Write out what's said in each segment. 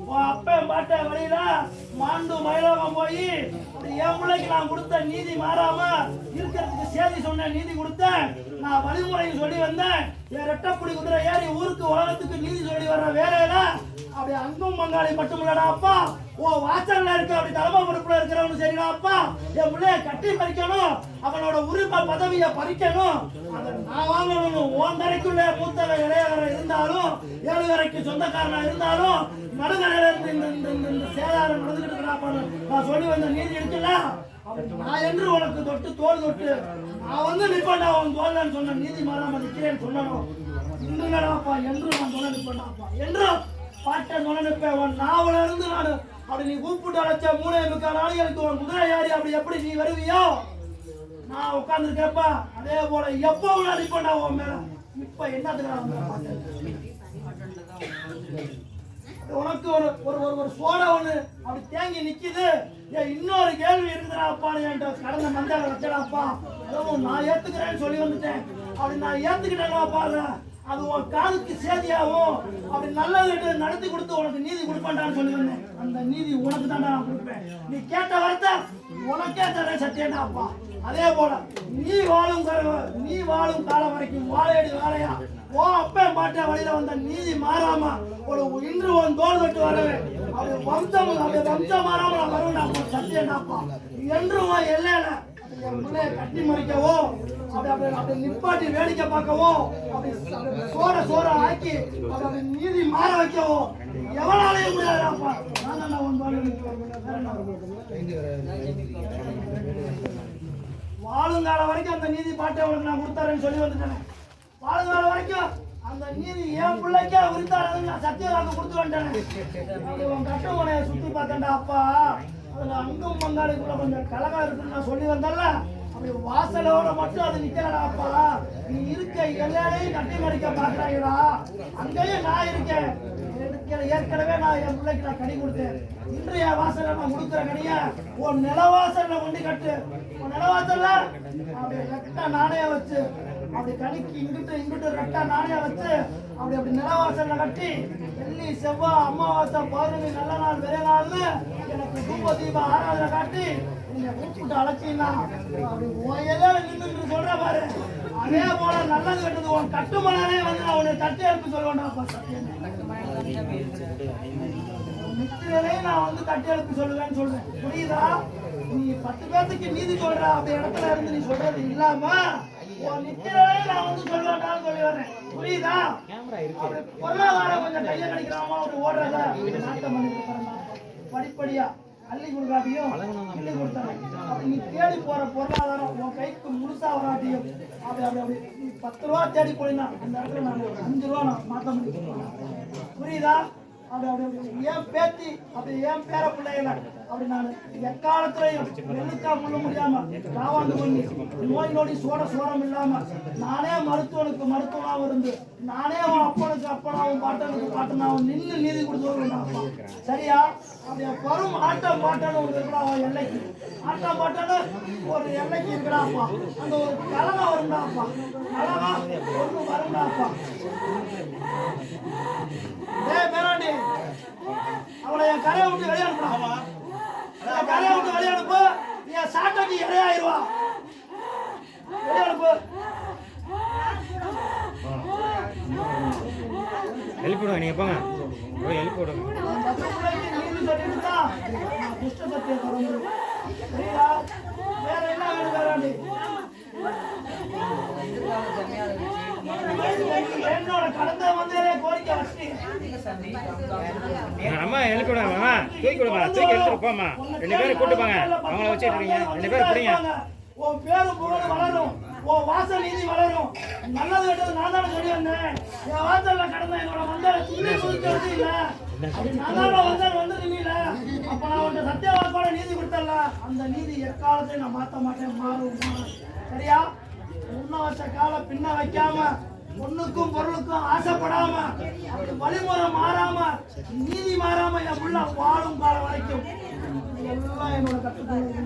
உன் அப்பன் பாட்ட வழியில மாண்டு மயிலோகம் போய் என் பிள்ளைக்கு நான் கொடுத்த நீதி மாறாம இருக்கிறதுக்கு சேதி சொன்ன நீதி கொடுத்தேன். நான் வழிமுறையும் சொல்லி வந்தேன். என் ரெட்டப்புடி குதிரை ஏறி ஊருக்கு உலகத்துக்கு நீதி சொல்லி வர்ற வேலையில அப்படி அங்கும் பங்காளி மட்டுமில்லடா அப்பா. ஓ வாசல்ல இருக்க அப்படி தலைமை பொறுப்புல இருக்கிறவனு சரிடா அப்பா. என் பிள்ளைய கட்டி பறிக்கணும். அவனோட உரிமை பதவியை பறிக்கணும். அதை நான் வாங்கணும். ஓன் கரைக்குள்ள மூத்தவன் இளையவரை இருந்தாலும் ஏழு வரைக்கு சொந்தக்காரனா இருந்தாலும் நடுநிலையில இருந்து இந்த இந்த இந்த இந்த சேதாரம் நடந்துகிட்டு இருக்கிறாப்பான்னு நான் சொல்லி வந்த நீதி இருக்குல்ல? நான் என்று உனக்கு தொட்டு தோல் தொட்டு நான் வந்து நிப்பண்டா உன் தோல்லன்னு சொன்ன நீதி மாறாம நிக்கிறேன்னு சொல்லணும். இன்னுங்கடாப்பா என்று நான் சொன்ன நிப்பண்டாப்பா என்றும் பாட்டை நுழைப்பேன் உன் நாவல இருந்து நான் அப்படி நீ கூப்பிட்டு அழைச்ச மூணே முக்கால் நாளைகளுக்கு உன் குதிரை யாரி அப்படி எப்படி நீ வருவியோ? நான் உட்கார்ந்து கேட்பா அதே போல எப்போ உள்ள அடிப்பண்டா உன் மேல? இப்ப என்னதுக்கு உனக்கு ஒரு ஒரு ஒரு ஒரு சோடா ஒண்ணு அப்படி தேங்கி நிக்குது. ஏன் இன்னொரு கேள்வி இருக்குதுடாப்பான்னு என்கிட்ட கடந்த மஞ்சள் வச்சடாப்பா அதுவும் நான் ஏத்துக்கிறேன்னு சொல்லி வந்துட்டேன். அப்படி நான் ஏத்துக்கிட்டேன்னா பாரு அது உன் காதுக்கு சேதியாகும். அப்படி நல்லது நடத்தி கொடுத்து உனக்கு நீதி கொடுப்பேன்டான்னு சொல்லியிருந்தேன். அந்த நீதி உனக்கு தான் நான் கொடுப்பேன். நீ கேட்ட வார்த்தை உனக்கே தரேன் சத்தியண்டாப்பா அதே போல நீ வாழும் நீ வாழும் காலம் வரைக்கும் வாழையடி வாழையா? ஓ அப்பே பாட்ட வழியில வந்த நீதி மாறாம ஒரு இன்று உன் தோல் கட்டு வரவே அப்படி வம்சம் அப்படி வம்சம் மாறாம நான் வருவேன் சத்தியண்டாப்பா என்றும் எல்லையில என் பிள்ளைய கட்டி மறிக்கவோ அப்படி அப்படி அப்படி நிப்பாட்டி வேடிக்கை பார்க்கவோ அப்படி சோற சோற ஆக்கி அப்படி அப்படி நீதி மாற வைக்கவோ எவனாலையும் முடியாதுப்பா நான் என்ன வரைக்கும் அந்த நீதி பாட்டை உனக்கு நான் கொடுத்தாருன்னு சொல்லி வந்துட்டேன். வாழுங்கால வரைக்கும் அந்த நீதி என் பிள்ளைக்கே உரித்தாரதுன்னு நான் சத்தியவாக்கு கொடுத்து வந்துட்டேன். அப்படி உன் கட்டு உனைய சுத்தி பார்த்தேன்டா அப்பா. அதுல அங்கும் பங்காளிக்குள்ள கொஞ்சம் கலகம் இருக்குன்னு நான் சொல்லி வந்தேன்ல. அப்படி வாசலோட மட்டும் அது நிக்கிறடா அப்பா. நீ இருக்க எல்லாரையும் கட்டி மறிக்க பாக்குறாங்களா அங்கேயே நான் இருக்கேன். ஏற்கனவே- ஏற்கனவே நான் என் பிள்ளைக்கு நான் கனி கொடுத்தேன். இன்றைய வாசல நான் கொடுக்குற கனிய உன் நிலவாசல்ல கொண்டு கட்டு. உன் நிலவாசல்ல? அப்படி நானே வச்சு அப்படி கனிக்கு இங்கிட்டு இங்கிட்டு ரெட்டா நானே வச்சு அப்படி அப்படி நிலவாசல்ல கட்டி வெள்ளி செவ்வாய் அமாவாசை பௌர்ணமி நல்ல நாள் வெறிய நாள்னு எனக்கு தூப தீப ஆராதனை காட்டி நீங்க கூப்பிட்டு அழைச்சீங்கன்னா அப்படி உன் நின்று சொல்ற பாரு. அதே போல நல்லது கெட்டது உன் கட்டுமனாலே வந்து நான் உன்னை தட்டி எழுப்பி சொல்லுவேன்டாப்பா நான் வந்து தட்டி எழுப்பி சொல்லுவேன்னு சொல்றேன். புரியுதா? நீ பத்து பேர்த்துக்கு நீதி சொல்ற அப்படி இடத்துல இருந்து நீ சொல்றது இல்லாம புரியுதா? பொருளாதாரம் கொஞ்சம் கையை கடிக்கிறாமா அப்படி ஓடுறத படிப்படியா அள்ளி கொடுக்காட்டியும் அள்ளி கொடுத்தாங்க அப்படி நீ தேடி போற பொருளாதாரம் உன் கைக்கு முழுசா வராட்டியும் அப்படி அப்படி அப்படி. நீ பத்து ரூபா தேடி போயினா அந்த இடத்துல நான் ஒரு அஞ்சு ரூபா நான் மாத்த முடியும் புரியுதா? அப்படி அப்படி ஏன் பேத்தி அப்படி ஏன் பேர பிள்ளைகள அப்படி நான் எக்காலத்திலையும் நெல்லுக்கா முள்ள முடியாம காவாந்து பண்ணி நோய் நொடி சோட சோரம் இல்லாம நானே மருத்துவனுக்கு மருத்துவனாகவும் இருந்து நானே அவன் அப்பனுக்கு அப்பனாவும் பாட்டனுக்கு பாட்டனாவும் நின்று நீதி கொடுத்து சரியா? அப்படியே? வரும் ஆட்டம் பாட்டம் ஒரு இருக்கிறா அவன் எல்லைக்கு. ஆட்டம் பாட்டன்னு ஒரு எல்லைக்கு இருக்கிறாப்பா அந்த ஒரு கலவை வரும்டாப்பா கலகம் ஒன்று வரும்டாப்பா பேராண்டி அவளை என் கரையை விட்டு வெளியே அனுப்புடா என் கரையை விட்டு வெளியே அனுப்பு என் சாட்டைக்கு இடையாயிருவா வெளியே அனுப்பு எழுப்பி விடுங்க நீங்கள் போங்க. போய் எழுப்பி விடுங்க. நான் பத்து பிள்ளைக்கு நீதி சொல்லிட்டு தான் நான் துஷ்ட சத்தியை தொடர்ந்து சரியா வேற என்ன வேணும் பேராண்டி என்னோட கடந்த வந்ததே அம்மா எழுப்பி விடுங்க மாமா தூக்கி விடுங்க தூக்கி எடுத்துட்டு போம்மா. ரெண்டு பேரும் கூட்டு போங்க. அவங்கள வச்சுட்டு இருக்கீங்க ரெண்டு பேரும் பிடிங்க உன் பேரும் புகழும் வளரும். உன் வாசல் நீதி வளரும். நல்லது கெட்டது நான் தானே சொல்லி வந்தேன். என் வாசல்ல கடந்த என்னோட மந்தார துணி வச்சு இல்ல. நான் தான் வந்தால் வந்து நின்னில அப்ப நான் உன்ட்ட சத்திய வாக்கோட நீதி கொடுத்தல அந்த நீதி எக்காலத்தையும் நான் மாத்த மாட்டேன். மாறும். சரியா? முன்ன வச்ச கால பின்ன வைக்காம பொண்ணுக்கும் பொருளுக்கும் ஆசைப்படாம வழிமுறை மாறாம நீதி மாறாம என் புள்ள வாழும் காலம் வரைக்கும். எல்லாம் என்னோட கட்டுப்பாடு.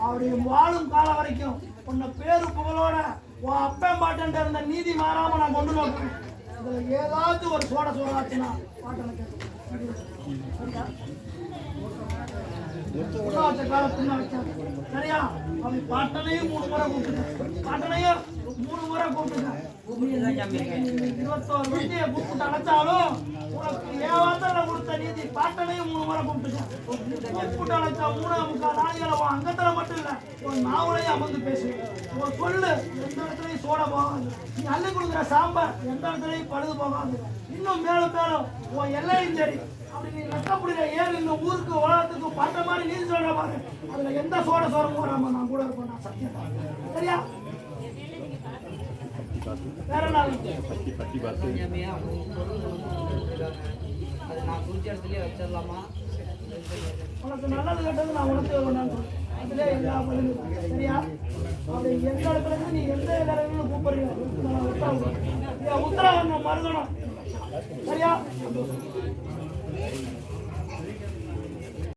அப்படி வாழும் காலம் வரைக்கும் உன்னை பேரு புகழோட உன் அப்பன் பாட்டன் இருந்த நீதி மாறாம நான் கொண்டு நோக்கிறேன் இதுல ஏதாவது ஒரு சோட சோடாச்சுன்னா பாட்டனை கேட்கும் புண்ணாச்ச காலத்துல வச்சான். சரியா அவன் பாட்டனையும் மூணு முறை கூப்பிட்டுட்டான் பாட்டனையும் மூணு முறை கூப்பிட்டுட்டான் இருபத்தோரு வண்டியை கூப்பிட்டு அழைச்சாலும் உனக்கு ஏவாத்தல கொடுத்த நீதி பாட்டனையும் மூணு முறை கூப்பிட்டுட்டான் கூப்பிட்டு அழைச்சா மூணே முக்கால் நாளிகளை உன் அங்கத்துல மட்டும் இல்ல உன் நாவலையும் அமர்ந்து பேசு ஒரு சொல்லு எந்த இடத்துலயும் சோட போகாது நீ அள்ளி கொடுக்குற சாம்பார் எந்த இடத்துலயும் பழுது போகாது இன்னும் மேலும் மேலும் உன் எல்லையும் சரி அப்படி நீ நஷ்டப்படுற ஏன் இந்த ஊருக்கு உலகத்துக்கு பண்ற மாதிரி நீ சொல்ற பாரு. அதுல எந்த சோட சோரம் போறாம நான் கூட இருப்பேன் நான் சத்தியம். சரியா? வேற என்ன? அதை நான் குறிச்ச இடத்துலயே வச்சிடலாமா உனக்கு நல்லது கெட்டது நான் உனக்கு வேண்டாம் அதுல எல்லா பதிலும் சரியா? அப்படி எந்த இடத்துல நீ எந்த இடத்துல கூப்பிடுறீங்க? உத்தரவு. உத்தரவு என் சரியா?